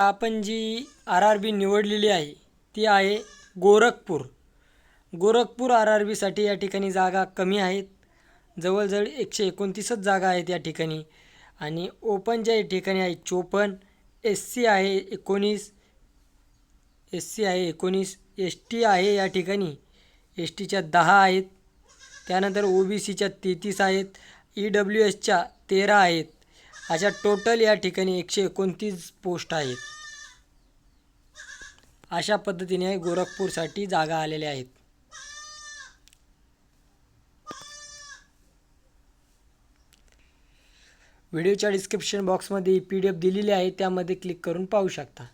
आपण जी R R B निवडलेली आहे ती आहे गोरखपूर. गोरखपूर आर आर बीसाठी या ठिकाणी जागा कमी आहेत. जवळजवळ एकशे एकोणतीसच जागा आहेत या ठिकाणी. आणि ओपन ज्या ठिकाणी आहे चोपन्न एस सी आहे एकोणीस एस सी आहे एकोणीस एस टी आहे या ठिकाणी. एस टीच्या दहा आहेत. त्यानंतर ओ बी सीच्या तेहतीस आहेत. ई डब्ल्यू एसच्या तेरा आहेत. अशा टोटल या ठिकाणी एकशे एकोणतीस पोस्ट आहेत. अशा पद्धतीने गोरखपूरसाठी जागा आलेल्या आहेत. व्हिडिओच्या डिस्क्रिप्शन बॉक्समध्ये पी डी एफ दिलेली आहे त्यामध्ये क्लिक करून पाहू शकता.